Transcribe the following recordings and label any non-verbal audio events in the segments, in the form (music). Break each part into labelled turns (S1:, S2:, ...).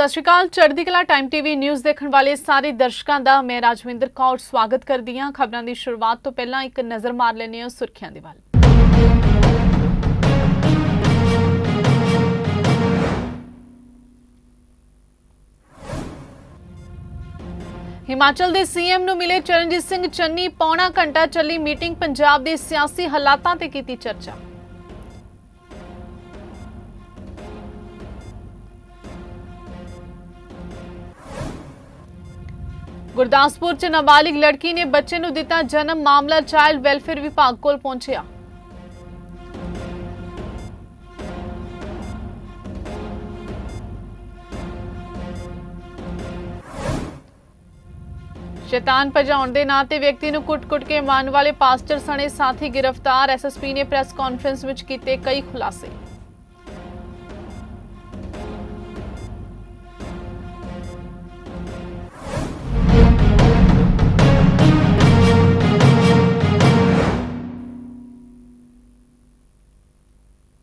S1: ਸਤਿ ਸ਼੍ਰੀ ਅਕਾਲ। ਚੜ੍ਹਦੀ ਕਲਾ ਟਾਈਮ ਟੀਵੀ ਨਿਊਜ਼ ਦੇਖਣ ਵਾਲੇ ਸਾਰੇ ਦਰਸ਼ਕਾਂ ਦਾ ਮੈਂ ਰਾਜਵਿੰਦਰ ਕੌਰ ਸਵਾਗਤ ਕਰਦੀ ਹਾਂ। ਖਬਰਾਂ ਦੀ ਸ਼ੁਰੂਆਤ ਤੋਂ ਪਹਿਲਾਂ ਇੱਕ ਨਜ਼ਰ ਮਾਰ ਲੈਂਦੇ ਹਾਂ ਸੁਰਖੀਆਂ ਦੇ ਵੱਲ। ਹਿਮਾਚਲ ਦੇ ਸੀਐਮ ਨੂੰ ਮਿਲੇ ਚਰਨਜੀਤ ਸਿੰਘ ਚੰਨੀ, ਪੌਣਾ ਘੰਟਾ ਚੱਲੀ ਮੀਟਿੰਗ, ਪੰਜਾਬ ਦੇ ਸਿਆਸੀ ਹਾਲਾਤਾਂ ਤੇ ਕੀਤੀ ਚਰਚਾ। ਗੁਰਦਾਸਪੁਰ ਚ ਨਾਬਾਲਿਗ ਲੜਕੀ ਨੇ ਬੱਚੇ ਨੂੰ ਦਿੱਤਾ ਜਨਮ ਮਾਮਲਾ ਚਾਈਲਡ ਵੈਲਫੇਅਰ ਵਿਭਾਗ ਕੋਲ ਪਹੁੰਚਿਆ। ਸ਼ੈਤਾਨ ਭਜਾਉਣ ਦੇ ਨਾਂ ਤੇ ਵਿਅਕਤੀ ਨੂੰ ਕੁੱਟ-ਕੁੱਟ ਕੇ ਮਾਰਨ ਵਾਲੇ ਪਾਸਟਰ ਸਣੇ ਸਾਥੀ ਗ੍ਰਿਫਤਾਰ। ਐਸਐਸਪੀ ਨੇ ਪ੍ਰੈਸ ਕਾਨਫਰੰਸ ਵਿੱਚ ਕੀਤੇ ਕਈ ਖੁਲਾਸੇ।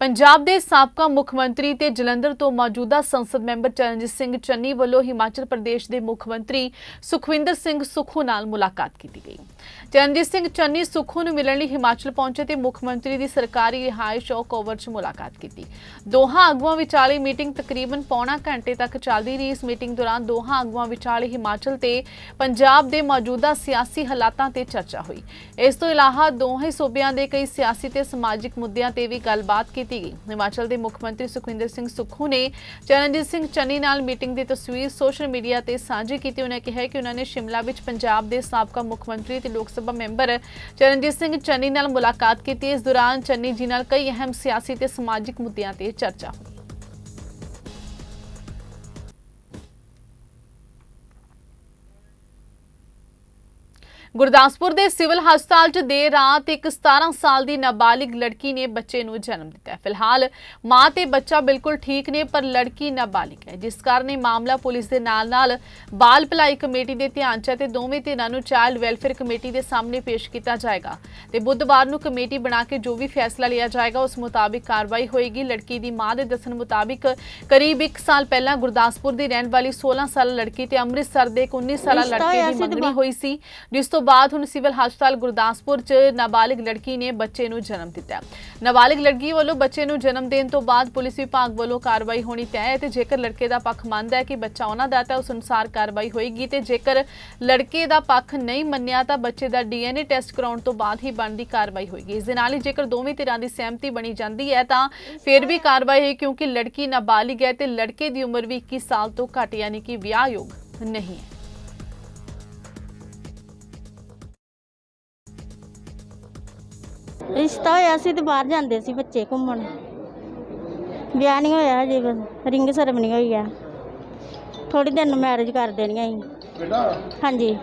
S1: ਪੰਜਾਬ ਦੇ ਸਾਬਕਾ ਮੁੱਖ ਮੰਤਰੀ ਤੇ ਜਲੰਧਰ ਤੋਂ ਮੌਜੂਦਾ ਸੰਸਦ ਮੈਂਬਰ ਚਰਨਜੀਤ ਸਿੰਘ ਚੰਨੀ ਵੱਲੋਂ ਹਿਮਾਚਲ ਪ੍ਰਦੇਸ਼ ਦੇ ਮੁੱਖ ਮੰਤਰੀ ਸੁਖਵਿੰਦਰ ਸਿੰਘ ਸੁੱਖੂ ਨਾਲ ਮੁਲਾਕਾਤ ਕੀਤੀ ਗਈ। ਚਰਨਜੀਤ ਸਿੰਘ ਚੰਨੀ ਸੁੱਖੂ ਨੂੰ ਮਿਲਣ ਲਈ ਹਿਮਾਚਲ ਪਹੁੰਚੇ ਤੇ ਮੁੱਖ ਮੰਤਰੀ ਦੀ ਸਰਕਾਰੀ ਰਿਹਾਇਸ਼ ਔਕ ਓਵਰ 'ਚ ਮੁਲਾਕਾਤ ਕੀਤੀ। ਦੋਹਾਂ ਆਗੂਆਂ ਵਿਚਾਲੇ ਮੀਟਿੰਗ ਤਕਰੀਬਨ ਪੌਣਾ ਘੰਟੇ ਤੱਕ ਚੱਲਦੀ ਰਹੀ। ਇਸ ਮੀਟਿੰਗ ਦੌਰਾਨ ਦੋਹਾਂ ਆਗੂਆਂ ਵਿਚਾਲੇ ਹਿਮਾਚਲ ਤੇ ਪੰਜਾਬ ਦੇ ਮੌਜੂਦਾ ਸਿਆਸੀ ਹਾਲਾਤਾਂ ਤੇ ਚਰਚਾ ਹੋਈ। ਇਸ ਤੋਂ ਇਲਾਵਾ ਦੋਹੇ ਸੂਬਿਆਂ ਦੇ ਕਈ ਸਿਆਸੀ ਤੇ ਸਮਾਜਿਕ ਮੁੱਦਿਆਂ ਤੇ ਵੀ ਗੱਲਬਾਤ ਕੀਤੀ ਕੀਤੀ ਗਈ ਹਿਮਾਚਲ ਦੇ ਮੁੱਖ ਮੰਤਰੀ ਸੁਖਵਿੰਦਰ ਸਿੰਘ ਸੁੱਖੂ ਨੇ ਚਰਨਜੀਤ ਸਿੰਘ ਚੰਨੀ ਨਾਲ ਮੀਟਿੰਗ ਦੀ ਤਸਵੀਰ ਸੋਸ਼ਲ ਮੀਡੀਆ ਤੇ ਸਾਂਝੀ ਕੀਤੀ। ਉਹਨਾਂ ਕਿਹਾ ਕਿ ਉਹਨਾਂ ਨੇ ਸ਼ਿਮਲਾ ਵਿੱਚ ਪੰਜਾਬ ਦੇ ਸਾਬਕਾ ਮੁੱਖ ਮੰਤਰੀ ਤੇ ਲੋਕ ਸਭਾ ਮੈਂਬਰ ਚਰਨਜੀਤ ਸਿੰਘ ਚੰਨੀ ਨਾਲ ਮੁਲਾਕਾਤ ਕੀਤੀ। ਇਸ ਦੌਰਾਨ ਚੰਨੀ ਜੀ ਨਾਲ ਕਈ ਅਹਿਮ ਸਿਆਸੀ ਤੇ ਸਮਾਜਿਕ ਮੁੱਦਿਆਂ ਤੇ ਚਰਚਾ ਹੋਈ। ਗੁਰਦਾਸਪੁਰ ਦੇ ਸਿਵਲ ਹਸਪਤਾਲ 'ਚ ਦੇਰ ਰਾਤ ਇੱਕ 17 ਸਾਲ ਦੀ ਨਾਬਾਲਿਗ ਲੜਕੀ ਨੇ ਬੱਚੇ ਨੂੰ ਜਨਮ ਦਿੱਤਾ ਫਿਲਹਾਲ ਮਾਂ ਤੇ ਬੱਚਾ ਬਿਲਕੁਲ ਠੀਕ ਨੇ ਪਰ ਲੜਕੀ ਨਾਬਾਲਿਗ ਹੈ। ਜਿਸ ਕਾਰਨ ਇਹ ਮਾਮਲਾ ਪੁਲਿਸ ਦੇ ਨਾਲ-ਨਾਲ ਬਾਲ ਭਲਾਈ ਕਮੇਟੀ ਦੇ ਧਿਆਨ 'ਚ ਹੈ ਤੇ ਦੋਵੇਂ ਧਿਰਾਂ ਨੂੰ ਚਾਈਲਡ ਵੈਲਫੇਅਰ ਕਮੇਟੀ ਦੇ ਸਾਹਮਣੇ ਪੇਸ਼ ਕੀਤਾ ਜਾਏਗਾ ਤੇ ਬੁੱਧਵਾਰ ਨੂੰ ਕਮੇਟੀ ਬਣਾ ਕੇ ਜੋ ਵੀ ਫੈਸਲਾ ਲਿਆ ਜਾਏਗਾ ਉਸ ਮੁਤਾਬਿਕ ਕਾਰਵਾਈ ਹੋਏਗੀ। ਲੜਕੀ ਦੀ ਮਾਂ ਦੇ ਦੱਸਣ ਮੁਤਾਬਿਕ ਕਰੀਬ 1 ਸਾਲ ਪਹਿਲਾਂ ਗੁਰਦਾਸਪੁਰ ਦੀ ਰਹਿਣ ਵਾਲੀ 16 ਸਾਲਾ ਲੜਕੀ ਤੇ ਅੰਮ੍ਰਿਤਸਰ ਦੇ ਇੱਕ 19 ਸਾਲਾ ਲੜਕੇ ਦੀ ਮੰਗਣੀ ਹੋਈ ਸੀ ਜਿਸ ਤੋਂ ਬਾਅਦ ਹੁਣ ਸਿਵਲ ਹਸਪਤਾਲ ਗੁਰਦਾਸਪੁਰ 'ਚ ਨਾਬਾਲਿਗ ਲੜਕੀ ਨੇ ਬੱਚੇ ਨੂੰ ਜਨਮ ਦਿੱਤਾ। ਨਾਬਾਲਿਗ ਲੜਕੀ ਵੱਲੋਂ ਬੱਚੇ ਨੂੰ ਜਨਮ ਦੇਣ ਤੋਂ ਬਾਅਦ ਪੁਲਿਸ ਵਿਭਾਗ ਵੱਲੋਂ ਕਾਰਵਾਈ ਹੋਣੀ ਤੈਅ ਹੈ ਤੇ ਜੇਕਰ ਲੜਕੇ ਦਾ ਪੱਖ ਮੰਨਦਾ ਹੈ ਕਿ ਬੱਚਾ ਉਹਨਾਂ ਦਾ ਤਾਂ ਉਸ ਅਨੁਸਾਰ ਕਾਰਵਾਈ ਹੋਏਗੀ ਤੇ ਜੇਕਰ ਲੜਕੇ ਦਾ ਪੱਖ ਨਹੀਂ ਮੰਨਿਆ ਤਾਂ ਬੱਚੇ ਦਾ ਡੀਐਨਏ ਟੈਸਟ ਕਰਾਉਣ ਤੋਂ ਬਾਅਦ ਹੀ ਬਣਦੀ ਕਾਰਵਾਈ ਹੋਏਗੀ। ਇਸ ਦੇ ਨਾਲ ਹੀ ਜੇਕਰ ਦੋਵੇਂ ਧਿਰਾਂ ਦੀ ਸਹਿਮਤੀ ਬਣੀ ਜਾਂਦੀ ਹੈ ਤਾਂ ਫਿਰ ਵੀ ਕਾਰਵਾਈ ਹੈ ਕਿਉਂਕਿ ਲੜਕੀ ਨਾਬਾਲਿਗ ਹੈ ਤੇ ਲੜਕੇ ਦੀ ਉਮਰ ਵੀ 21 ਸਾਲ ਤੋਂ ਘੱਟ ਯਾਨੀ ਕਿ ਵਿਆਹਯੋਗ ਨਹੀਂ ਹੈ।
S2: ਰਿਸ਼ਤਾ ਹੋਇਆ ਸੀ ਤੇ ਬਾਹਰ ਜਾਂਦੇ ਸੀ ਬੱਚੇ ਘੁੰਮਣ। ਵਿਆਹ ਨਹੀਂ ਹੋਇਆ ਹਜੇ ਬਸ ਰਿੰਗ ਸਰਮਨੀ ਹੋਈ ਆ। ਥੋੜੀ ਦਿਨ ਨੂੰ ਮੈਰਿਜ ਕਰ ਦੇਣੀ ਆ
S3: ਬੇਟਾ?
S2: ਹਾਂਜੀ।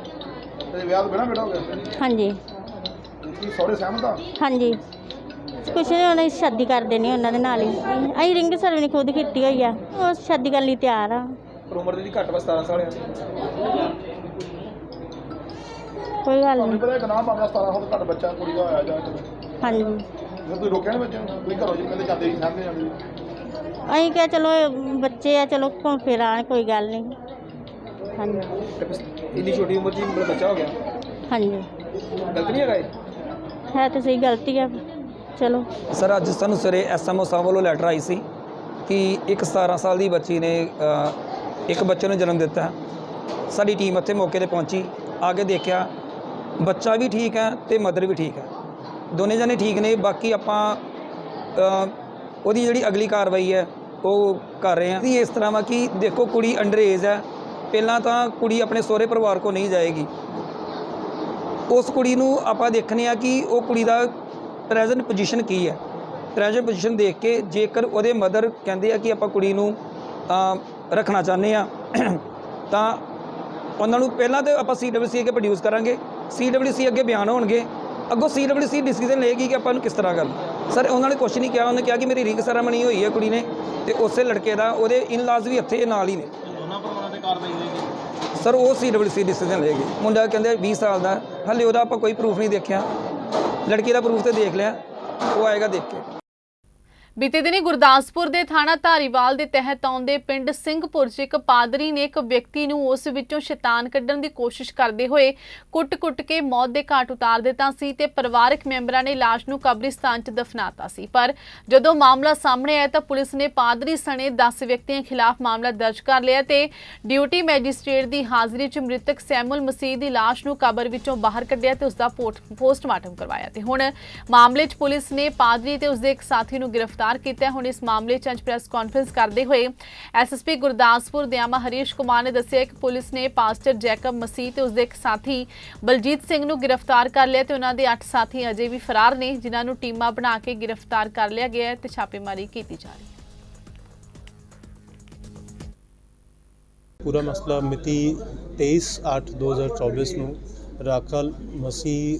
S3: ਤੇ ਵਿਆਹ ਤੋਂ ਬਿਨਾ ਬੇਟਾ ਹੋ ਗਿਆ?
S2: ਹਾਂਜੀ।
S3: ਕੀ ਸਹੁਰੇ ਸਹਿਮਤ ਆ?
S2: ਹਾਂਜੀ। ਕੁਛ ਨਹੀਂ ਉਹਨੇ ਸ਼ਾਦੀ ਕਰ ਦੇਣੀ ਉਹਨਾਂ ਦੇ ਨਾਲ ਹੀ। ਅਸੀਂ ਰਿੰਗ ਸਰਮਨੀ ਖੁਦ ਕੀਤੀ ਹੋਈ ਆ। ਉਹ ਸ਼ਾਦੀ ਕਰਨ ਲਈ ਤਿਆਰ ਆ।
S3: ਪਰ ਉਮਰ ਦੀ ਘੱਟ ਵਾ 17 ਸਾਲ ਆ।
S2: ਕੋਈ ਗੱਲ
S3: ਤੁਹਾਨੂੰ
S2: ਨਹੀਂ
S3: ਪਤਾ ਇੱਕ ਨਾਮ ਆਉਂਦਾ 17 ਸਾਲ ਤੋਂ ਘੱਟ ਬੱਚਾ ਕੁੜੀ ਦਾ ਹੋਇਆ ਜਾਂ
S2: ਹਾਂਜੀ।
S3: ਤੁਸੀਂ ਰੋਕਿਆ ਨਹੀਂ ਬੱਚੇ ਨੂੰ? ਕੋਈ ਘਰੋਂ ਜੀ ਕਹਿੰਦੇ ਜਾਂਦੇ ਹੀ ਸਾਹਮਣੇ ਜਾਂਦੇ
S2: ਅਸੀਂ ਕਿਹਾ ਚਲੋ ਇਹ ਬੱਚੇ ਆ ਚਲੋ ਘੁੰਮ ਫਿਰ ਆਉਣ ਕੋਈ ਗੱਲ ਨਹੀਂ ਹਾਂਜੀ।
S3: ਇੰਨੀ ਛੋਟੀ ਉਮਰ 'ਚ ਹੀ ਬੱਚਾ ਹੋ ਗਿਆ?
S2: ਹਾਂਜੀ।
S3: ਗਲਤ ਨਹੀਂ ਹੈਗਾ ਇਹ?
S2: ਹੈ ਤਾਂ ਸਹੀ ਗਲਤੀ ਆ। ਚਲੋ।
S4: ਸਰ ਅੱਜ ਸਾਨੂੰ ਸਵੇਰੇ ਐਸਐਮਓ ਸਾਹਿਬ ਵੱਲੋਂ ਲੈਟਰ ਆਈ ਸੀ ਕਿ ਇੱਕ 17 ਸਾਲ ਦੀ ਬੱਚੀ ਨੇ ਅ, ਇੱਕ ਬੱਚੇ ਨੂੰ ਜਨਮ ਦਿੱਤਾ। ਸਾਡੀ ਟੀਮ ਉੱਥੇ ਮੌਕੇ ਤੇ ਪਹੁੰਚੀ ਆ ਕੇ ਦੇਖਿਆ ਬੱਚਾ ਵੀ ਠੀਕ ਹੈ ਤੇ ਮਦਰ ਵੀ ਠੀਕ ਹੈ। ਦੋਨੇ ਜਣੇ ਠੀਕ ਨੇ, ਬਾਕੀ ਆਪਾਂ ਉਹਦੀ ਜਿਹੜੀ ਅਗਲੀ ਕਾਰਵਾਈ ਹੈ, ਉਹ ਕਰ ਰਹੇ ਹਾਂ। ਵੀ ਇਸ ਤਰ੍ਹਾਂ ਵਾ ਕਿ ਦੇਖੋ ਕੁੜੀ ਅੰਡਰ ਏਜ ਹੈ, ਪਹਿਲਾਂ ਤਾਂ ਕੁੜੀ ਆਪਣੇ ਸਹੁਰੇ ਪਰਿਵਾਰ ਕੋ ਨਹੀਂ ਜਾਏਗੀ। ਉਸ ਕੁੜੀ ਨੂੰ ਆਪਾਂ ਦੇਖਨੇ ਆ ਕਿ ਉਹ ਕੁੜੀ ਦਾ ਪ੍ਰੈਜ਼ੈਂਟ ਪੋਜੀਸ਼ਨ ਕੀ ਹੈ। ਪ੍ਰੈਜ਼ੈਂਟ ਪੋਜੀਸ਼ਨ ਦੇਖ ਕੇ ਜੇਕਰ ਉਹਦੇ ਮਦਰ ਕਹਿੰਦੇ ਆ ਕਿ ਆਪਾਂ ਕੁੜੀ ਨੂੰ ਰੱਖਣਾ ਚਾਹੁੰਦੇ ਆ (clears throat) ਤਾਂ ਉਹਨਾਂ ਨੂੰ ਪਹਿਲਾਂ ਤੇ ਆਪਾਂ ਸੀਡਬਲਯੂਸੀ ਅੱਗੇ ਪ੍ਰੋਡਿਊਸ ਕਰਾਂਗੇ। ਸੀਡਬਲਯੂਸੀ ਅੱਗੇ ਬਿਆਨ ਹੋਣਗੇ। ਅੱਗੋਂ ਸੀਡਬਲਯੂਸੀ ਡਿਸੀਜਨ ਲਏਗੀ ਕਿ ਆਪਾਂ ਨੂੰ ਕਿਸ ਤਰ੍ਹਾਂ ਕਰਨਾ। ਸਰ ਉਹਨਾਂ ਨੇ ਕੁਛ ਨਹੀਂ ਕਿਹਾ ਉਹਨੇ ਕਿਹਾ ਕਿ ਮੇਰੀ ਰਿੰਗ ਸੈਰਾਮਨੀ ਹੋਈ ਹੈ ਕੁੜੀ ਨੇ ਤੇ ਉਸੇ ਲੜਕੇ ਦਾ ਉਹਦੇ ਇਨ-ਲਾਜ਼ ਵੀ ਇੱਥੇ ਨਾਲ ਹੀ ਨੇ।
S3: ਦੋਨਾਂ ਪਰਿਵਾਰਾਂ ਤੇ ਕਾਰਵਾਈ ਹੋਏਗੀ?
S4: ਸਰ ਉਹ ਸੀਡਬਲਯੂਸੀ ਡਿਸੀਜਨ ਲਏਗੀ। ਮੁੰਡਾ ਕਹਿੰਦੇ 20 ਸਾਲ ਦਾ ਹਲੇ ਉਹਦਾ ਆਪਾਂ ਕੋਈ ਪ੍ਰੂਫ ਨਹੀਂ ਦੇਖਿਆ। ਲੜਕੀ ਦਾ ਪ੍ਰੂਫ ਤੇ ਦੇਖ ਲਿਆ ਉਹ ਆਏਗਾ ਦੇਖ ਕੇ।
S1: ਬੀਤੇ ਦਿਨੀ ਗੁਰਦਾਸਪੁਰ ਦੇ ਥਾਣਾ ਧਾਰੀਵਾਲ ਦੇ ਤਹਿਤ ਆਉਂਦੇ ਪਿੰਡ ਸਿੰਘਪੁਰ 'ਚ ਇੱਕ ਪਾਦਰੀ ਨੇ ਇੱਕ ਵਿਅਕਤੀ ਨੂੰ ਉਸ ਵਿੱਚੋਂ ਸ਼ੈਤਾਨ ਕੱਢਣ ਦੀ ਕੋਸ਼ਿਸ਼ ਕਰਦੇ ਹੋਏ ਕੁੱਟ-ਕੁੱਟ ਕੇ ਮੌਤ ਦੇ ਘਾਟ ਉਤਾਰ ਦਿੱਤਾ ਸੀ ਤੇ ਪਰਿਵਾਰਕ ਮੈਂਬਰਾਂ ਨੇ ਲਾਸ਼ ਨੂੰ ਕਬਰਿਸਤਾਨ 'ਚ ਦਫਨਾਤਾ ਸੀ। ਪਰ ਜਦੋਂ ਮਾਮਲਾ ਸਾਹਮਣੇ ਆਇਆ ਤਾਂ ਪੁਲਿਸ ਨੇ ਪਾਦਰੀ ਸਣੇ 10 ਵਿਅਕਤੀਆਂ ਖਿਲਾਫ ਮਾਮਲਾ ਦਰਜ ਕਰ ਲਿਆ ਤੇ ਡਿਊਟੀ ਮੈਜਿਸਟ੍ਰੇਟ ਦੀ ਹਾਜ਼ਰੀ 'ਚ ਮ੍ਰਿਤਕ ਸੈਮੂਅਲ ਮਸੀਹ ਦੀ ਲਾਸ਼ ਨੂੰ ਕਬਰ ਵਿੱਚੋਂ ਬਾਹਰ ਕੱਢਿਆ ਤੇ ਉਸ ਦਾ ਪੋਸਟਮਾਰਟਮ ਕਰਵਾਇਆ ਤੇ ਹੁਣ ਮਾਮਲੇ 'ਚ ਪੁਲਿਸ ਨੇ ਪਾਦਰੀ ਤੇ ਉਸ ਦੇ ਇੱਕ ਸਾਥੀ ਨੂੰ ਗ੍ਰਿਫਤਾਰ ਕੀਤਾ ਹੈ। ਹੁਣ ਇਸ ਮਾਮਲੇ 'ਚ ਅੱਜ ਪ੍ਰੈਸ ਕਾਨਫਰੰਸ ਕਰਦੇ ਹੋਏ ਐਸਐਸਪੀ ਗੁਰਦਾਸਪੁਰ ਦਿਆਮਾ ਹਰੀਸ਼ ਕੁਮਾਰ ਨੇ ਦੱਸਿਆ ਕਿ ਪੁਲਿਸ ਨੇ ਪਾਸਟਰ ਜੈਕਬ ਮਸੀਹ ਤੇ ਉਸ ਇੱਕ ਸਾਥੀ ਬਲਜੀਤ ਸਿੰਘ ਨੂੰ ਗ੍ਰਿਫਤਾਰ ਕਰ ਲਿਆ ਤੇ ਉਹਨਾਂ ਦੇ 8 ਸਾਥੀ ਅਜੇ ਵੀ ਫਰਾਰ ਨੇ, ਜਿਨ੍ਹਾਂ ਨੂੰ ਟੀਮਾਂ ਬਣਾ ਕੇ ਗ੍ਰਿਫਤਾਰ ਕਰ ਲਿਆ ਗਿਆ ਹੈ ਤੇ ਛਾਪੇਮਾਰੀ ਕੀਤੀ ਜਾ ਰਹੀ ਹੈ
S5: ਪੂਰਾ ਮਸਲਾ ਮਿਤੀ 23/8/2024 ਨੂੰ ਰਾਖਲ ਮਸੀਹ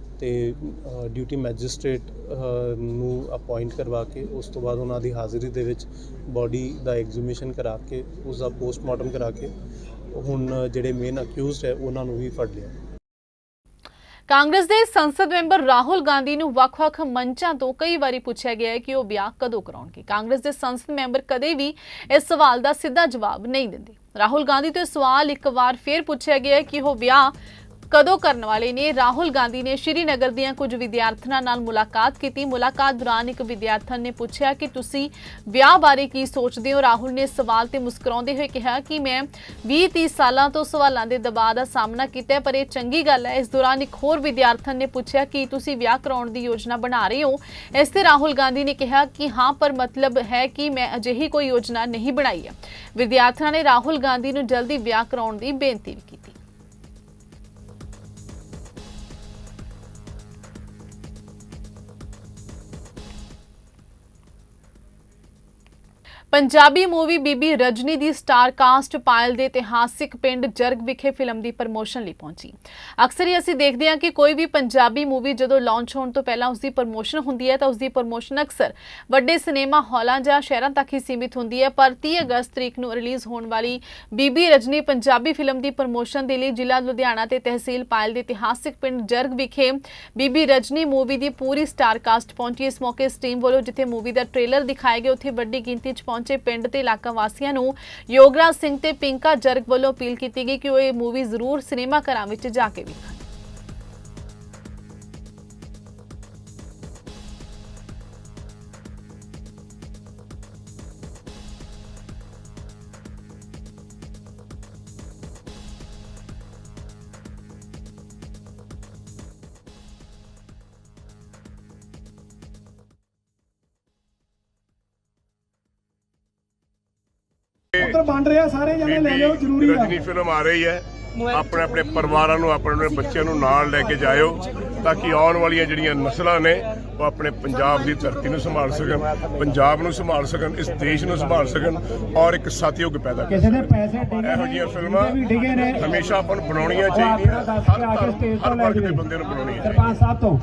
S5: ਤੇ ਡਿਊਟੀ ਮੈਜਿਸਟ੍ਰੇਟ ਨੂੰ ਅਪਾਇੰਟ ਕਰਵਾ ਕੇ, ਉਸ ਤੋਂ ਬਾਅਦ ਉਹਨਾਂ ਦੀ ਹਾਜ਼ਰੀ ਦੇ ਵਿੱਚ ਬਾਡੀ ਦਾ ਐਗਜ਼ੀਮੀਸ਼ਨ ਕਰਾ ਕੇ ਉਸ ਦਾ ਪੋਸਟਮਾਰਟਮ ਕਰਾ ਕੇ, ਹੁਣ ਜਿਹੜੇ ਮੇਨ ਅਕਿਊਜ਼ਡ ਹੈ, ਉਹਨਾਂ ਨੂੰ ਵੀ ਫੜ ਲਿਆ।
S1: ਕਾਂਗਰਸ ਦੇ ਸੰਸਦ ਮੈਂਬਰ ਰਾਹੁਲ ਗਾਂਧੀ ਨੂੰ ਵੱਖ-ਵੱਖ ਮੰਚਾਂ ਤੋਂ ਕਈ ਵਾਰੀ ਪੁੱਛਿਆ ਗਿਆ ਹੈ ਕਿ ਉਹ ਵਿਆਹ ਕਦੋਂ ਕਰਾਉਣਗੇ। ਕਾਂਗਰਸ ਦੇ ਸੰਸਦ ਮੈਂਬਰ ਕਦੇ ਵੀ ਇਸ ਸਵਾਲ ਦਾ ਸਿੱਧਾ ਜਵਾਬ ਨਹੀਂ ਦਿੰਦੇ। ਰਾਹੁਲ ਗਾਂਧੀ ਤੋਂ ਸਵਾਲ ਇੱਕ ਵਾਰ ਫੇਰ ਪੁੱਛਿਆ ਗਿਆ ਕਿ ਉਹ ਵਿਆਹ ਕਦੋਂ ਕਰਨ ਵਾਲੇ ਨੇ? ਰਾਹੁਲ ਗਾਂਧੀ ਨੇ ਸ਼੍ਰੀਨਗਰ ਦੀਆਂ ਕੁਝ ਵਿਦਿਆਰਥਣਾਂ ਨਾਲ ਮੁਲਾਕਾਤ ਕੀਤੀ। ਮੁਲਾਕਾਤ ਦੌਰਾਨ ਇੱਕ ਵਿਦਿਆਰਥਣ ਨੇ ਪੁੱਛਿਆ ਕਿ ਤੁਸੀਂ ਵਿਆਹ ਬਾਰੇ ਕੀ ਸੋਚਦੇ ਹੋ? ਰਾਹੁਲ ਨੇ ਸਵਾਲ ਤੇ ਮੁਸਕਰਾਉਂਦੇ ਹੋਏ ਕਿਹਾ ਕਿ ਮੈਂ 20-30 ਸਾਲਾਂ ਤੋਂ ਸਵਾਲਾਂ ਦੇ ਦਬਾਅ ਦਾ ਸਾਹਮਣਾ ਕੀਤਾ ਪਰ ਇਹ ਚੰਗੀ ਗੱਲ ਹੈ। ਇਸ ਦੌਰਾਨ ਇੱਕ ਹੋਰ ਵਿਦਿਆਰਥਣ ਨੇ ਪੁੱਛਿਆ ਕਿ ਤੁਸੀਂ ਵਿਆਹ ਕਰਾਉਣ ਦੀ ਯੋਜਨਾ ਬਣਾ ਰਹੇ ਹੋ? ਇਸ ਤੇ ਰਾਹੁਲ ਗਾਂਧੀ ਨੇ ਕਿਹਾ ਕਿ ਹਾਂ, ਪਰ ਮਤਲਬ ਹੈ ਕਿ ਮੈਂ ਅਜਿਹੀ ਕੋਈ ਯੋਜਨਾ ਨਹੀਂ ਬਣਾਈ ਹੈ। ਵਿਦਿਆਰਥਣਾਂ ਨੇ ਰਾਹੁਲ ਗਾਂਧੀ ਨੂੰ ਜਲਦੀ ਵਿਆਹ ਕਰਾਉਣ ਦੀ ਬੇਨਤੀ ਵੀ ਕੀਤੀ। ਪੰਜਾਬੀ ਮੂਵੀ ਬੀਬੀ ਰਜਨੀ ਦੀ ਸਟਾਰ ਕਾਸਟ ਪਾਇਲ ਦੇ ਇਤਿਹਾਸਿਕ ਪਿੰਡ ਜਰਗ ਵਿਖੇ ਫਿਲਮ ਦੀ ਪ੍ਰਮੋਸ਼ਨ ਲਈ ਪਹੁੰਚੀ। ਅਕਸਰ ਹੀ ਅਸੀਂ ਦੇਖਦੇ ਹਾਂ ਕਿ ਕੋਈ ਵੀ ਪੰਜਾਬੀ ਮੂਵੀ ਜਦੋਂ ਲਾਂਚ ਹੋਣ ਤੋਂ ਪਹਿਲਾਂ ਉਸ ਦੀ ਪ੍ਰਮੋਸ਼ਨ ਹੁੰਦੀ ਹੈ ਤਾਂ ਉਸ ਦੀ ਪ੍ਰਮੋਸ਼ਨ ਅਕਸਰ ਵੱਡੇ ਸਿਨੇਮਾ ਹਾਲਾਂ ਜਾਂ ਸ਼ਹਿਰਾਂ ਤੱਕ ਹੀ ਸੀਮਿਤ ਹੁੰਦੀ ਹੈ। ਪਰ 30 ਅਗਸਤ ਤਰੀਕ ਨੂੰ ਰਿਲੀਜ਼ ਹੋਣ ਵਾਲੀ ਬੀਬੀ ਰਜਨੀ ਪੰਜਾਬੀ ਫਿਲਮ ਦੀ ਪ੍ਰਮੋਸ਼ਨ ਦੇ ਲਈ ਜ਼ਿਲ੍ਹਾ ਲੁਧਿਆਣਾ ਤੇ ਤਹਿਸੀਲ ਪਾਇਲ ਦੇ ਇਤਿਹਾਸਿਕ ਪਿੰਡ ਜਰਗ ਵਿਖੇ ਬੀਬੀ ਰਜਨੀ ਮੂਵੀ ਦੀ ਪੂਰੀ ਸਟਾਰ ਕਾਸਟ ਪਹੁੰਚੀ। ਇਸ ਮੌਕੇ ਇਸ ਟੀਮ ਵੱਲੋਂ ਜਿੱਥੇ ਮੂਵੀ ਦਾ ਟ੍ਰੇਲਰ ਦਿਖਾਇਆ ਗਿਆ, ਉੱਥੇ ਵੱਡੀ ਗਿਣਤੀ 'ਚ ਪਹੁੰਚੇ ਪਿੰਡ ਤੇ ਇਲਾਕਾ ਵਾਸੀਆਂ ਨੂੰ ਯੋਗਰਾਜ ਸਿੰਘ ਤੇ ਪਿੰਕਾ ਜਰਗ ਵੱਲੋਂ ਅਪੀਲ ਕੀਤੀ ਗਈ ਕਿ ਉਹ ਇਹ ਮੂਵੀ ਜ਼ਰੂਰ ਸਿਨੇਮਾ ਘਰਾਂ ਵਿੱਚ ਜਾ ਕੇ ਵੇਖਣ।
S6: ਉੱਧਰ ਬਣ ਰਿਹਾ ਸਾਰੇ ਜਣੇ ਲੈ ਲਿਓ ਜ਼ਰੂਰੀ ਆ।
S7: ਰਜਨੀ ਫਿਲਮ ਆ ਰਹੀ ਹੈ ਆਪਣੇ ਆਪਣੇ ਪਰਿਵਾਰਾਂ ਨੂੰ ਆਪਣੇ ਆਪਣੇ ਬੱਚਿਆਂ ਨੂੰ ਨਾਲ ਲੈ ਕੇ ਜਾਇਓ ਤਾਂ ਕਿ ਆਉਣ ਵਾਲੀਆਂ ਜਿਹੜੀਆਂ ਨਸਲਾਂ ਨੇ ਉਹ ਆਪਣੇ ਪੰਜਾਬ ਦੀ ਧਰਤੀ ਨੂੰ ਸੰਭਾਲ ਸਕਣ ਪੰਜਾਬ ਨੂੰ ਸੰਭਾਲ ਸਕਣ ਇਸ ਦੇਸ਼ ਨੂੰ ਸੰਭਾਲ ਸਕਣ ਔਰ ਇੱਕ ਸਾਥਯੁੱਗ ਪੈਦਾ ਕਰ
S6: ਕਿਸੇ ਦੇ ਪੈਸੇ ਡਿੱਗੇ
S7: ਇਹੋ ਜਿਹੀਆਂ ਫਿਲਮਾਂ
S6: ਵੀ ਡਿੱਗੇ ਨੇ।
S7: ਹਮੇਸ਼ਾ ਆਪਾਂ ਨੂੰ ਬਣਾਉਣੀਆਂ ਚਾਹੀਦੀਆਂ ਹਰ
S6: ਕੇ ਆ ਕੇ
S7: ਧਰਮ
S6: ਸਟੇਜ
S7: ਹਰ
S6: ਤੋਂ ਲੈ
S7: ਵਰਗ ਦੇ। ਬੰਦੇ ਨੂੰ ਬਣਾਉਣੀਆਂ ਚਾਹੀਦੀਆਂ
S6: ਸਰਪੰਚ ਸਾਹਿਬ ਤੋਂ।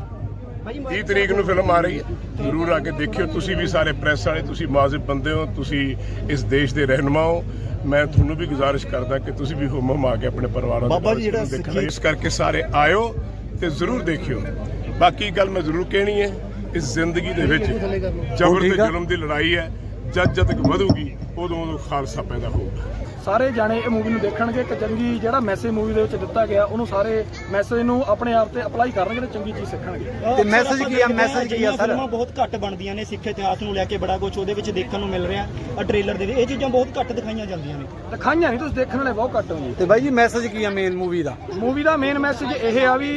S7: 30 ਤਰੀਕ ਨੂੰ ਫਿਲਮ ਆ ਰਹੀ ਹੈ। ਜ਼ਰੂਰ ਆ ਕੇ ਦੇਖਿਓ। ਤੁਸੀਂ ਵੀ ਸਾਰੇ ਪ੍ਰੈਸ ਵਾਲੇ ਤੁਸੀਂ ਮਾਜ਼ਿਬ ਬੰਦੇ ਹੋ ਤੁਸੀਂ ਇਸ ਦੇਸ਼ ਦੇ ਰਹਿਨੁਮਾ ਹੋ। ਮੈਂ ਤੁਹਾਨੂੰ ਵੀ ਗੁਜ਼ਾਰਿਸ਼ ਕਰਦਾ ਕਿ ਤੁਸੀਂ ਵੀ ਹੁਮ ਹੁਮ ਆ ਕੇ ਆਪਣੇ ਪਰਿਵਾਰਾਂ ਬਾਬਾ ਜੀ ਜਿਹੜਾ ਦੇਖਣਾ। ਇਸ ਕਰਕੇ ਸਾਰੇ ਆਇਓ ਤੇ ਜ਼ਰੂਰ ਦੇਖਿਓ। ਬਾਕੀ ਗੱਲ ਮੈਂ ਜ਼ਰੂਰ ਕਹਿਣੀ ਹੈ ਇਸ ਜ਼ਿੰਦਗੀ ਦੇ ਵਿੱਚ ਜ਼ਬਰ ਤੇ ਜ਼ੁਲਮ ਦੀ ਲੜਾਈ ਹੈ ਜਦ ਜਦ ਤੱਕ ਵਧੂਗੀ ਉਦੋਂ ਉਦੋਂ ਖਾਲਸਾ ਪੈਦਾ ਹੋਊਗਾ।
S6: ਸਾਰੇ ਜਾਣੇ ਇਹ ਮੂਵੀ ਨੂੰ ਦੇਖਣਗੇ ਇੱਕ ਚੰਗੀ ਜਿਹੜਾ ਮੈਸੇਜ ਮੂਵੀ ਦੇ ਵਿੱਚ ਦਿੱਤਾ ਗਿਆ ਉਹਨੂੰ ਸਾਰੇ ਮੈਸੇਜ ਨੂੰ ਆਪਣੇ ਆਪ ਤੇ ਅਪਲਾਈ ਕਰਨਗੇ ਤੇ ਚੰਗੀ ਚੀਜ਼ ਸਿੱਖਣਗੇ।
S8: ਤੇ ਮੈਸੇਜ ਕੀ ਆ? ਮੈਸੇਜ ਕੀ ਆ ਸਰ?
S9: ਫਿਲਮਾਂ ਬਹੁਤ ਘੱਟ ਬਣਦੀਆਂ ਨੇ ਸਿੱਖ ਇਤਿਹਾਸ ਨੂੰ ਲੈ ਕੇ ਬੜਾ ਕੁਝ ਉਹਦੇ ਵਿੱਚ ਦੇਖਣ ਨੂੰ ਮਿਲ ਰਿਹਾ ਆ ਟ੍ਰੇਲਰ ਦੇ ਵਿੱਚ। ਇਹ ਚੀਜ਼ਾਂ ਬਹੁਤ ਘੱਟ ਦਿਖਾਈਆਂ ਜਾਂਦੀਆਂ ਨੇ।
S6: ਦਿਖਾਈਆਂ ਨਹੀਂ ਤੁਸੀਂ ਦੇਖਣ ਵਾਲੇ ਬਹੁਤ ਘੱਟ ਹੋ ਜੀ।
S8: ਤੇ ਬਾਈ ਜੀ ਮੈਸੇਜ ਕੀ ਆ ਮੇਨ ਮੂਵੀ ਦਾ?
S6: ਮੂਵੀ ਦਾ ਮੇਨ ਮੈਸੇਜ ਇਹ ਆ ਵੀ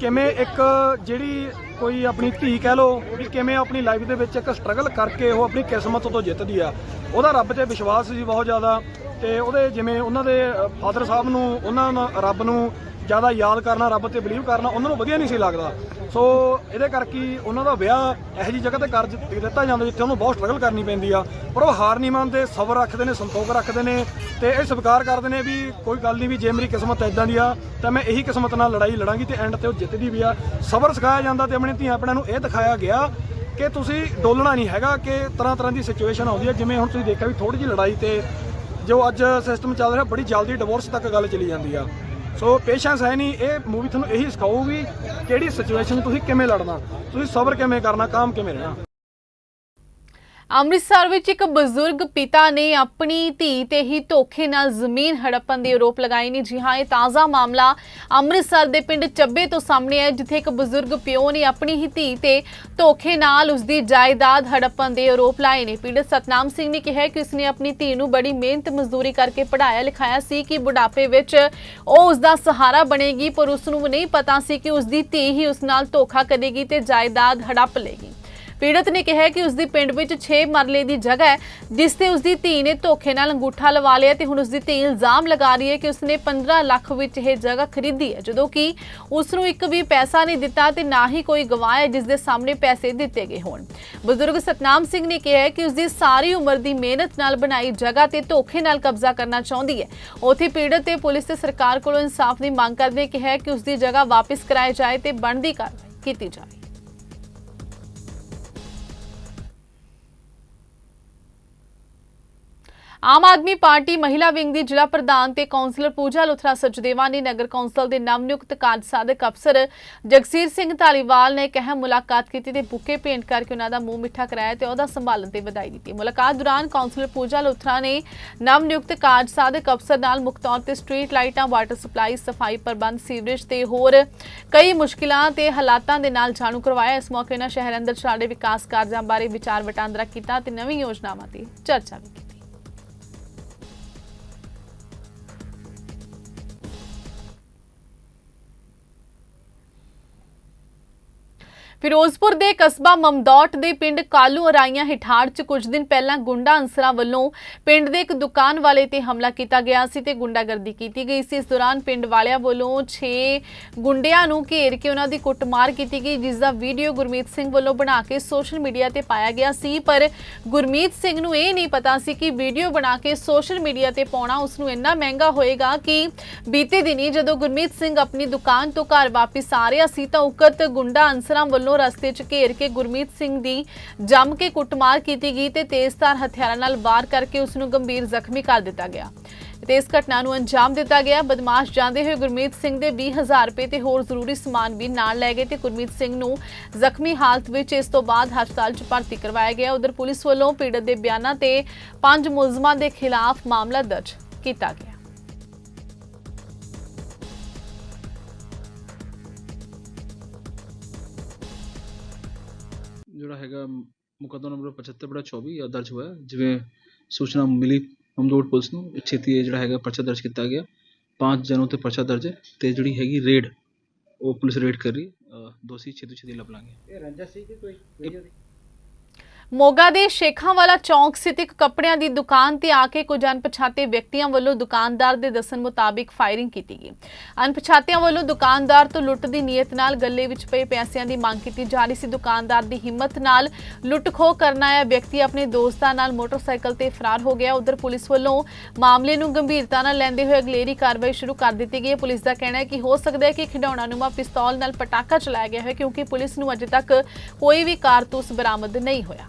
S6: ਕਿਵੇਂ ਇੱਕ ਜਿਹੜੀ ਕੋਈ ਆਪਣੀ ਧੀ ਕਹਿ ਲੋ ਵੀ ਕਿਵੇਂ ਆਪਣੀ ਲਾਈਫ ਦੇ ਵਿੱਚ ਇੱਕ ਸਟਰਗਲ ਕਰਕੇ ਉਹ ਆਪਣੀ ਕਿਸਮਤ ਤੋਂ ਜਿੱਤਦੀ ਆ। ਉਹਦਾ ਰੱਬ ਤੇ ਵਿਸ਼ਵਾਸ ਸੀ ਬਹੁਤ ਜ਼ਿਆਦਾ ਤੇ ਉਹਦੇ ਜਿਵੇਂ ਉਹਨਾਂ ਦੇ ਫਾਦਰ ਸਾਹਿਬ ਨੂੰ, ਉਹਨਾਂ ਰੱਬ ਨੂੰ ਜ਼ਿਆਦਾ ਯਾਦ ਕਰਨਾ, ਰੱਬ ਤੇ ਬਲੀਵ ਕਰਨਾ, ਉਹਨਾਂ ਨੂੰ ਵਧੀਆ ਨਹੀਂ ਸੀ ਲੱਗਦਾ। ਸੋ ਇਹਦੇ ਕਰਕੇ ਉਹਨਾਂ ਦਾ ਵਿਆਹ ਇਹੋ ਜੀ ਜਗ੍ਹਾ ਤੇ ਕਰ ਦਿੱਤਾ ਜਾਂਦਾ ਜਿੱਥੇ ਉਹਨੂੰ ਬਹੁਤ ਸਟਰਗਲ ਕਰਨੀ ਪੈਂਦੀ ਆ। ਪਰ ਉਹ ਹਾਰ ਨਹੀਂ ਮੰਨਦੇ, ਸਬਰ ਰੱਖਦੇ ਨੇ, ਸੰਤੋਖ ਰੱਖਦੇ ਨੇ ਤੇ ਇਹ ਸਵੀਕਾਰ ਕਰਦੇ ਨੇ ਵੀ ਕੋਈ ਗੱਲ ਨਹੀਂ ਵੀ ਜੇ ਮੇਰੀ ਕਿਸਮਤ ਇਦਾਂ ਦੀ ਆ, ਤਾਂ ਮੈਂ ਇਹੀ ਕਿਸਮਤ ਨਾਲ ਲੜਾਈ ਲੜਾਂਗੀ ਤੇ ਐਂਡ ਤੇ ਉਹ ਜਿੱਤਦੀ ਵੀ ਆ। ਸਬਰ ਸਿਖਾਇਆ ਜਾਂਦਾ ਤੇ ਆਪਣੇ ਧੀਆਂ ਆਪਣਿਆਂ ਨੂੰ ਇਹ ਦਿਖਾਇਆ ਗਿਆ ਕਿ ਤੁਸੀਂ ਡੋਲਣਾ ਨਹੀਂ ਹੈਗਾ, ਕਿ ਤਰ੍ਹਾਂ ਤਰ੍ਹਾਂ ਦੀ ਸਿਚੁਏਸ਼ਨ ਆਉਂਦੀ ਹੈ ਜਿਵੇਂ ਹੁਣ ਤੁਸੀਂ ਦੇਖਿਆ ਵੀ ਥੋੜੀ ਜਿਹੀ ਲੜਾਈ ਤੇ ਜੋ ਅੱਜ ਸਿਸਟਮ ਚੱਲ ਰਿਹਾ, ਬੜੀ ਜਲਦੀ ਡਿਵੋਰਸ ਤੱਕ ਗੱਲ ਚਲੀ ਜਾਂਦੀ ਆ। ਸੋ ਪੇਸ਼ੈਂਸ ਹੈ ਨਹੀਂ ਇਹ ਮੂਵੀ ਤੁਹਾਨੂੰ ਇਹੀ ਸਿਖਾਊਗੀ ਕਿਹੜੀ ਸਿਚੁਏਸ਼ਨ ਤੁਸੀਂ ਕਿਵੇਂ ਲੜਨਾ, ਤੁਸੀਂ ਸਬਰ ਕਿਵੇਂ ਕਰਨਾ, ਕਾਮ ਕਿਵੇਂ ਰਹਿਣਾ।
S1: ਅੰਮ੍ਰਿਤਸਰ ਵਿੱਚ ਇੱਕ ਬਜ਼ੁਰਗ ਪਿਤਾ ਨੇ ਆਪਣੀ ਧੀ ਤੇ ਹੀ ਧੋਖੇ ਨਾਲ ਜ਼ਮੀਨ ਹੜੱਪਣ ਦੇ ਆਰੋਪ ਲਗਾਏ ਨੇ। ਜੀ ਹਾਂ, ਇਹ ਤਾਜ਼ਾ ਮਾਮਲਾ ਅੰਮ੍ਰਿਤਸਰ ਦੇ ਪਿੰਡ ਚੱਬੇ ਤੋਂ ਸਾਹਮਣੇ ਆਇਆ, ਜਿੱਥੇ ਇੱਕ ਬਜ਼ੁਰਗ ਪਿਓ ਨੇ ਆਪਣੀ ਹੀ ਧੀ ਤੇ ਧੋਖੇ ਨਾਲ ਉਸਦੀ ਜਾਇਦਾਦ ਹੜੱਪਣ ਦੇ ਆਰੋਪ ਲਾਏ ਨੇ। ਪੀੜਤ ਸਤਨਾਮ ਸਿੰਘ ਨੇ ਕਿਹਾ ਕਿ ਉਸਨੇ ਆਪਣੀ ਧੀ ਨੂੰ ਬੜੀ ਮਿਹਨਤ ਮਜ਼ਦੂਰੀ ਕਰਕੇ ਪੜ੍ਹਾਇਆ ਲਿਖਾਇਆ ਸੀ ਕਿ ਬੁਢਾਪੇ ਵਿੱਚ ਉਹ ਉਸ ਦਾ ਸਹਾਰਾ ਬਣੇਗੀ, ਪਰ ਉਸ ਨੂੰ ਨਹੀਂ ਪਤਾ ਸੀ ਕਿ ਉਸ ਦੀ ਧੀ ਹੀ ਉਸ ਨਾਲ ਧੋਖਾ ਕਰੇਗੀ ਤੇ ਜਾਇਦਾਦ ਹੜੱਪ ਲੇਗੀ। ਪੀੜਤ ਨੇ ਕਿਹਾ ਕਿ ਉਸ ਦੀ ਪਿੰਡ ਵਿੱਚ 6 ਮਰਲੇ ਦੀ ਜਗ੍ਹਾ ਹੈ, ਜਿਸ ਤੇ ਉਸ ਦੀ ਧੀ ਨੇ ਧੋਖੇ ਨਾਲ ਅੰਗੂਠਾ ਲਵਾ ਲਿਆ ਤੇ ਹੁਣ ਉਸ ਦੀ ਧੀ ਇਲਜ਼ਾਮ ਲਗਾ ਰਹੀ ਹੈ ਕਿ ਉਸਨੇ 15 ਲੱਖ ਵਿੱਚ ਇਹ ਜਗ੍ਹਾ ਖਰੀਦੀ ਹੈ, ਜਦੋਂ ਕਿ ਉਸ ਨੂੰ ਇੱਕ ਵੀ ਪੈਸਾ ਨਹੀਂ ਦਿੱਤਾ ਤੇ ਨਾ ਹੀ ਕੋਈ ਗਵਾਹ ਹੈ ਜਿਸ ਦੇ ਸਾਹਮਣੇ ਪੈਸੇ ਦਿੱਤੇ ਗਏ ਹੋਣ। ਬਜ਼ੁਰਗ ਸਤਨਾਮ ਸਿੰਘ ਨੇ ਕਿਹਾ ਕਿ ਉਸ ਦੀ ਸਾਰੀ ਉਮਰ ਦੀ ਮਿਹਨਤ ਨਾਲ ਬਣਾਈ ਜਗ੍ਹਾ ਤੇ ਧੋਖੇ ਨਾਲ ਕਬਜ਼ਾ ਕਰਨਾ ਚਾਹੁੰਦੀ ਹੈ। ਉਥੇ ਪੀੜਤ ਤੇ ਪੁਲਿਸ ਤੇ ਸਰਕਾਰ ਕੋਲੋਂ ਇਨਸਾਫ ਦੀ ਮੰਗ ਕਰਦੇ ਕਿਹਾ ਕਿ ਉਸ ਦੀ ਜਗ੍ਹਾ ਵਾਪਸ ਕਰਾਈ ਜਾਏ ਤੇ ਬਣਦੀ ਕਾਰਵਾਈ ਕੀਤੀ ਜਾਵੇ। ਆਮ ਆਦਮੀ ਪਾਰਟੀ ਮਹਿਲਾ ਵਿੰਗ ਦੀ ਜ਼ਿਲ੍ਹਾ ਪ੍ਰਧਾਨ ਤੇ ਕੌਂਸਲਰ ਪੂਜਾ ਲੁਥਰਾ ਸਚਦੇਵਾ ਨੇ ਨਗਰ ਕੌਂਸਲ ਦੇ ਨਵ ਨਿਯੁਕਤ ਕਾਰਜ ਸਾਧਕ ਅਫਸਰ ਜਗਸੀਰ ਸਿੰਘ ਧਾਲੀਵਾਲ ਨੇ ਕਹਿ ਮੁਲਾਕਾਤ ਕੀਤੀ ਤੇ ਬੁੱਕੇ ਭੇਂਟ ਕਰਕੇ ਉਹਨਾਂ ਦਾ ਮੂੰਹ ਮਿੱਠਾ ਕਰਾਇਆ ਤੇ ਉਹਦਾ ਸੰਭਾਲਣ ਤੇ ਵਧਾਈ ਦਿੱਤੀ। ਮੁਲਾਕਾਤ ਦੌਰਾਨ ਕੌਂਸਲਰ ਪੂਜਾ ਲੁਥਰਾ ਨੇ ਨਵ ਨਿਯੁਕਤ ਕਾਰਜ ਸਾਧਕ ਅਫਸਰ ਨਾਲ ਮੁੱਖ ਤੌਰ ਤੇ ਸਟਰੀਟ ਲਾਈਟਾਂ, ਵਾਟਰ ਸਪਲਾਈ, ਸਫ਼ਾਈ ਪ੍ਰਬੰਧ, ਸੀਵਰੇਜ ਤੇ ਹੋਰ ਕਈ ਮੁਸ਼ਕਿਲਾਂ ਤੇ ਹਾਲਾਤਾਂ ਦੇ ਨਾਲ ਜਾਣੂ ਕਰਵਾਇਆ। ਇਸ ਮੌਕੇ ਨਾਲ ਸ਼ਹਿਰ ਅੰਦਰ ਚੱਲ ਵਿਕਾਸ ਕਾਰਜਾਂ ਬਾਰੇ ਵਿਚਾਰ ਵਟਾਂਦਰਾ ਕੀਤਾ ਤੇ ਨਵੀਂ ਯੋਜਨਾਵਾਂ ਤੇ ਚਰਚਾ ਵੀ ਕੀਤੀ। ਫਿਰੋਜ਼ਪੁਰ ਦੇ ਕਸਬਾ ਮਮਦੌਟ ਦੇ ਪਿੰਡ ਕਾਲੂ ਅਰਾਈਆਂ ਹਿਠਾੜ 'ਚ ਕੁਝ ਦਿਨ ਪਹਿਲਾਂ ਗੁੰਡਾ ਅਨਸਰਾਂ ਵੱਲੋਂ ਪਿੰਡ ਦੇ ਇੱਕ ਦੁਕਾਨ ਵਾਲੇ ਤੇ ਹਮਲਾ ਕੀਤਾ ਗਿਆ ਸੀ ਤੇ ਗੁੰਡਾਗਰਦੀ ਕੀਤੀ ਗਈ ਸੀ। ਇਸ ਦੌਰਾਨ ਪਿੰਡ ਵਾਲਿਆਂ ਵੱਲੋਂ 6 ਗੁੰਡਿਆਂ ਨੂੰ ਘੇਰ ਕੇ ਉਹਨਾਂ ਦੀ ਕੁੱਟਮਾਰ ਕੀਤੀ ਗਈ, ਜਿਸ ਦਾ ਵੀਡੀਓ ਗੁਰਮੀਤ ਸਿੰਘ ਵੱਲੋਂ ਬਣਾ ਕੇ ਸੋਸ਼ਲ ਮੀਡੀਆ ਤੇ ਪਾਇਆ ਗਿਆ ਸੀ। ਪਰ ਗੁਰਮੀਤ ਸਿੰਘ ਨੂੰ ਇਹ ਨਹੀਂ ਪਤਾ ਸੀ ਕਿ ਵੀਡੀਓ ਬਣਾ ਕੇ ਸੋਸ਼ਲ ਮੀਡੀਆ ਤੇ ਪਾਉਣਾ ਉਸ ਨੂੰ ਇੰਨਾ ਮਹਿੰਗਾ ਹੋਏਗਾ ਕਿ ਬੀਤੇ ਦਿਨੀ ਜਦੋਂ ਗੁਰਮੀਤ ਸਿੰਘ ਆਪਣੀ ਦੁਕਾਨ ਤੋਂ ਘਰ ਵਾਪਸ ਆ ਰਿਹਾ ਸੀ ਤਾਂ ਉਕਤ ਗੁੰਡਾ ਅਨਸਰਾਂ ਵੱਲੋਂ ਰਸਤੇ 'ਚ ਘੇਰ ਕੇ ਗੁਰਮੀਤ ਸਿੰਘ ਦੀ ਜੰਮ ਕੇ ਕੁੱਟਮਾਰ ਕੀਤੀ ਗਈ ਤੇ ਤੇਜ਼ਧਾਰ ਹਥਿਆਰਾਂ ਨਾਲ ਵਾਰ ਕਰਕੇ ਉਸ ਨੂੰ ਗੰਭੀਰ ਜ਼ਖਮੀ ਕਰ ਦਿੱਤਾ ਗਿਆ। ਤੇ ਇਸ ਘਟਨਾ ਨੂੰ ਅੰਜਾਮ ਦਿੱਤਾ ਗਿਆ। ਬਦਮਾਸ਼ ਜਾਂਦੇ ਹੋਏ ਗੁਰਮੀਤ ਸਿੰਘ ਦੇ 20000 ਰੁਪਏ ਤੇ ਹੋਰ ਜ਼ਰੂਰੀ ਸਮਾਨ ਵੀ ਨਾਲ ਲੈ ਗਏ ਤੇ ਗੁਰਮੀਤ ਸਿੰਘ ਨੂੰ ਜ਼ਖਮੀ ਹਾਲਤ ਵਿੱਚ ਇਸ ਤੋਂ ਬਾਅਦ ਹਸਪਤਾਲ 'ਚ ਭਰਤੀ ਕਰਵਾਇਆ ਗਿਆ। ਉਧਰ ਪੁਲਿਸ ਵੱਲੋਂ ਪੀੜਤ ਦੇ ਬਿਆਨਾਂ ਤੇ ਪੰਜ ਮੁਲਜ਼ਮਾਂ ਦੇ ਖਿਲਾਫ ਮਾਮਲਾ ਦਰਜ ਕੀਤਾ ਗਿਆ।
S10: ਜਿਹੜਾ ਹੈਗਾ ਮੁਕੱਦਮਾ ਨੰਬਰ 75 ਬੜਾ 24 ਆ ਦਰਜ ਹੋਇਆ ਜਿਵੇਂ ਸੂਚਨਾ ਮਿਲੀ ਹਮਦੋੜ ਪੁਲਿਸ ਨੂੰ ਛੇਤੀ ਇਹ ਜਿਹੜਾ ਹੈਗਾ ਪਰਚਾ ਦਰਜ ਕੀਤਾ ਗਿਆ। ਪੰਜ ਜਨੋਂ ਤੇ ਪਰਚਾ ਦਰਜ ਹੈ ਤੇ ਜਿਹੜੀ ਹੈਗੀ ਰੇਡ ਉਹ ਪੁਲਿਸ ਰੇਡ ਕਰ ਰਹੀ ਦੋਸ਼ੀ ਛੇਤੀ ਛੇਤੀ ਲੱਭ ਲਾਂਗੇ।
S8: ਇਹ ਰੰਜਾ ਸੀ ਕਿ ਕੋਈ
S1: ਮੋਗਾ ਦੇ ਸ਼ੇਖਾਂਵਾਲਾ ਚੌਂਕ ਸਥਿਤ ਇੱਕ ਕੱਪੜਿਆਂ ਦੀ ਦੁਕਾਨ ਤੇ ਆ ਕੇ ਕੁਝ ਅਣਪਛਾਤੇ ਵਿਅਕਤੀਆਂ ਵੱਲੋਂ ਦੁਕਾਨਦਾਰ ਦੇ ਦੱਸਣ ਮੁਤਾਬਿਕ ਫਾਇਰਿੰਗ ਕੀਤੀ ਗਈ। ਅਣਪਛਾਤਿਆਂ ਵੱਲੋਂ ਦੁਕਾਨਦਾਰ ਤੋਂ ਲੁੱਟ ਦੀ ਨੀਅਤ ਨਾਲ ਗੱਲੇ ਵਿੱਚ ਪਏ ਪੈਸਿਆਂ ਦੀ ਮੰਗ ਕੀਤੀ ਜਾ ਰਹੀ ਸੀ। ਦੁਕਾਨਦਾਰ ਦੀ ਹਿੰਮਤ ਨਾਲ ਲੁੱਟ ਖੋਹ ਕਰਨ ਆਇਆ ਵਿਅਕਤੀ ਆਪਣੇ ਦੋਸਤਾਂ ਨਾਲ ਮੋਟਰਸਾਈਕਲ ਤੇ ਫਰਾਰ ਹੋ ਗਿਆ। ਉਧਰ ਪੁਲਿਸ ਵੱਲੋਂ ਮਾਮਲੇ ਨੂੰ ਗੰਭੀਰਤਾ ਨਾਲ ਲੈਂਦੇ ਹੋਏ ਅਗਲੇਰੀ ਕਾਰਵਾਈ ਸ਼ੁਰੂ ਕਰ ਦਿੱਤੀ ਗਈ ਹੈ। ਪੁਲਿਸ ਦਾ ਕਹਿਣਾ ਹੈ ਕਿ ਹੋ ਸਕਦਾ ਹੈ ਕਿ ਖਿਡੌਣਾ ਨੂਮਾ ਪਿਸਤੌਲ ਨਾਲ ਪਟਾਕਾ ਚਲਾਇਆ ਗਿਆ ਹੈ ਕਿਉਂਕਿ ਪੁਲਿਸ ਨੂੰ ਅਜੇ ਤੱਕ ਕੋਈ ਵੀ ਕਾਰਤੂਸ ਬਰਾਮਦ ਨਹੀਂ ਹੋਇਆ।